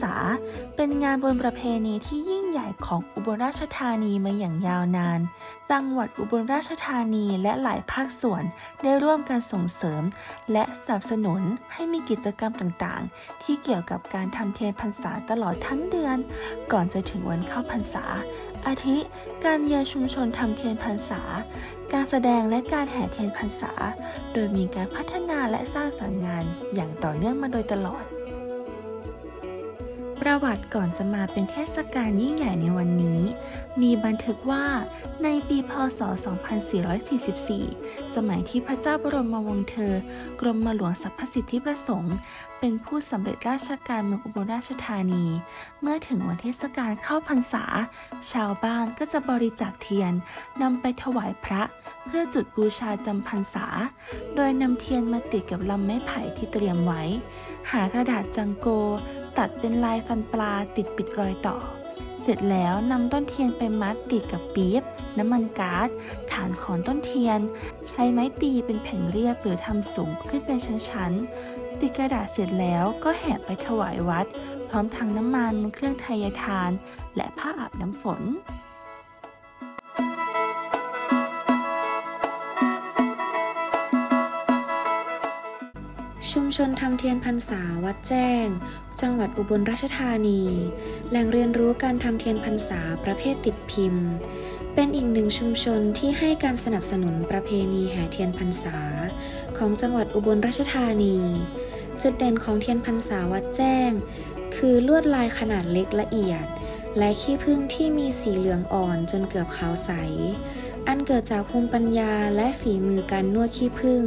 ษา เป็นงานบุญประเพณีที่ยิ่งใหญ่ของอุบลราชธานีมาอย่างยาวนาน จังหวัดอุบลราชธานีและหลายภาคส่วนได้ร่วมกันส่งเสริม และสนับสนุนให้มีกิจกรรมต่างๆ ที่เกี่ยวกับการทำเทียนพรรษาตลอดทั้งเดือน ก่อนจะถึงวันเข้าพรรษา อาทิ การเยือนชุมชนทำเทียนพรรษา การแสดงและการแห่เทียนพรรษา โดยมีการพัฒนาและสร้างสรรค์งานอย่างต่อเนื่องมาโดยตลอด ประวัติก่อนจะมาเป็นเทศกาลยิ่งใหญ่ในวันนี้ มีบันทึกว่าในปีพศ 2444 สมัยที่พระเจ้าบรมวงศ์เธอ กรมหลวงสรรพสิทธิประสงค์ เป็นผู้สำเร็จราชการเมืองอุบลราชธานี เมื่อถึงวันเทศกาลเข้าพรรษา ชาวบ้านก็จะบริจาคเทียนนำไปถวายพระ เพื่อจุดบูชาจำพรรษา โดยนำเทียนมาติดกับลำไม้ไผ่ที่เตรียมไว้ หากระดาษจังโก ตัดเป็นลายฟันปลาติดปิดรอยต่อ เสร็จแล้วนำต้นเทียนไปมัดติดกับปี๊บ น้ำมันก๊าซฐานของต้นเทียน ใช้ไม้ตีเป็นแผ่นเรียบหรือทำสูงขึ้นเป็นชั้นๆ ติดกระดาษเสร็จแล้วก็แห่ไปถวายวัด พร้อมทั้งน้ำมันเครื่องไทยทาน และผ้าอาบน้ำฝน ชุมชนทำเทียนพรรษาวัดแจ้ง จังหวัดอุบลราชธานี แหล่งเรียนรู้การทำเทียนพรรษาประเภทติดพิมพ์ เป็นอีกหนึ่งชุมชนที่ให้การสนับสนุนประเพณีแห่เทียนพรรษา ของจังหวัดอุบลราชธานี จุดเด่นของเทียนพรรษาวัดแจ้ง คือลวดลายขนาดเล็กละเอียด และขี้ผึ้งที่มีสีเหลืองอ่อนจนเกือบขาวใส อันเกิดจากภูมิปัญญาและฝีมือการนวดขี้ผึ้ง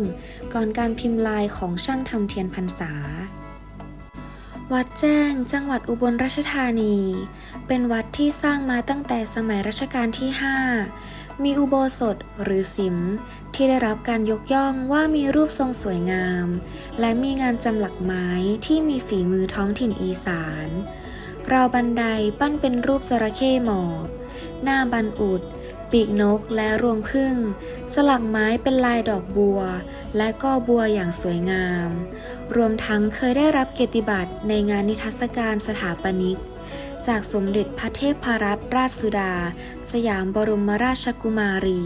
ก่อนการพิมพ์ลายของช่างทำเทียนพรรษา วัดแจ้งจังหวัดอุบลราชธานี เป็นวัดที่สร้างมาตั้งแต่สมัยรัชกาลที่ 5 มีอุโบสถหรือสิม ที่ได้รับการยกย่องว่ามีรูปทรงสวยงาม และมีงานจำหลักไม้ที่มีฝีมือท้องถิ่นอีสานราวบันไดปั้นเป็นรูปจระเข้หมอบ หน้าบันอุด ปีกนกและรวงพึ่ง สลักไม้เป็นลายดอกบัว และก็บัวอย่างสวยงาม รวมทั้งเคยได้รับเกียรติบัตรในงานนิทรรศการสถาปนิก จากสมเด็จพระเทพรัตนราชสุดา สยามบรมราชกุมารี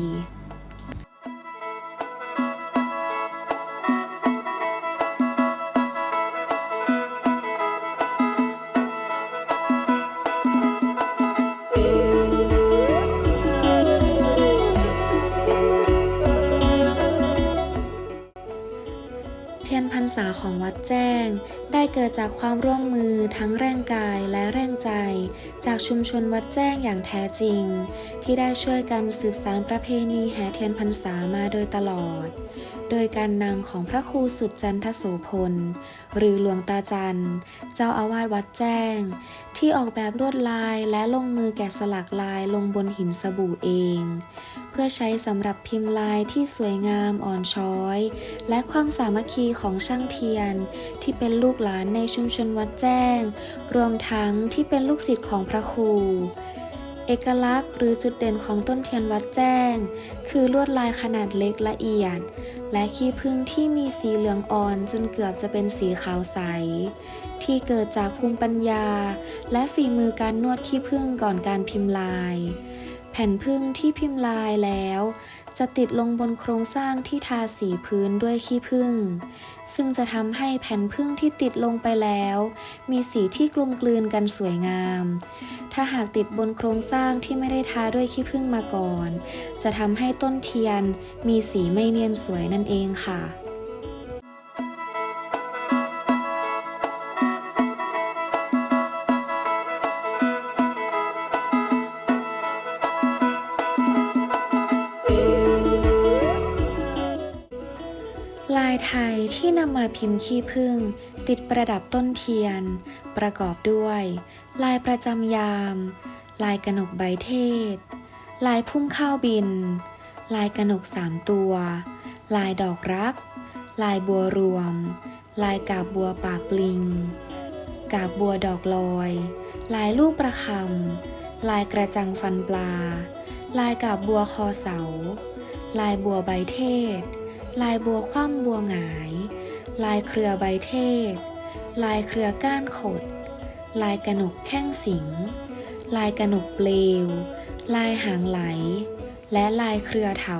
ษาของวัดแจ้ง ได้เกิดจากความร่วมมือทั้งแรงกายและแรงใจ จากชุมชนวัดแจ้งอย่างแท้จริง ที่ได้ช่วยกันสืบสานประเพณีแห่เทียนพรรษามาโดยตลอด โดยการนำของพระครูสุดจันทโสพล หรือหลวงตาจันเจ้าอาวาสวัดแจ้ง ที่ออกแบบลวดลายและลงมือแกะสลักลายลงบนหินสบู่เอง พื่อใช้สำหรับพิมพ์ลายที่สวยงามอ่อนช้อย และความสามัคคีของช่างเทียน ที่เป็นลูกหลานในชุมชนวัดแจ้ง รวมทั้งที่เป็นลูกศิษย์ของพระครูเอกลักษณ์หรือจุดเด่นของต้นเทียนวัดแจ้ง คือลวดลายขนาดเล็กละเอียด และขี้ผึ้งที่มีสีเหลืองอ่อนจนเกือบจะเป็นสีขาวใส ที่เกิดจากภูมิปัญญา และฝีมือการนวดขี้ผึ้งก่อนการพิมพ์ลาย แผ่นพึ่งที่พิมพ์ลายแล้ว จะติดลงบนโครงสร้างที่ทาสีพื้นด้วยขี้ผึ้งซึ่งจะทำให้แผ่นพึ่งที่ติดลงไปแล้ว มีสีที่กลมกลืนกันสวยงาม ถ้าหากติดบนโครงสร้างที่ไม่ได้ทาด้วยขี้ผึ้งมาก่อน จะทำให้ต้นเทียนมีสีไม่เนียนสวยนั่นเองค่ะ ทยที่นำมาพิมพ์ขี้ผึ้งติดประดับต้นเทียน ประกอบด้วย ลายประจำยาม ลายกระหนกใบเทศ ลายพุ่มข้าวบิน ลายกระหนกสามตัว ลายดอกรัก ลายบัวรวม ลายกาบบัวปากปลิง กาบบัวดอกลอย ลายลูกประคำลายกระจังฟันปลา ลายกาบบัวคอเสา ลายบัวใบเทศ ลายบัวคว่ำบัวหงาย ลายเครือใบเทศ ลายเครือก้านขด ลายกระหนกแข้งสิง ลายกระหนกเปลว ลายหางไหล และลายเครือเถา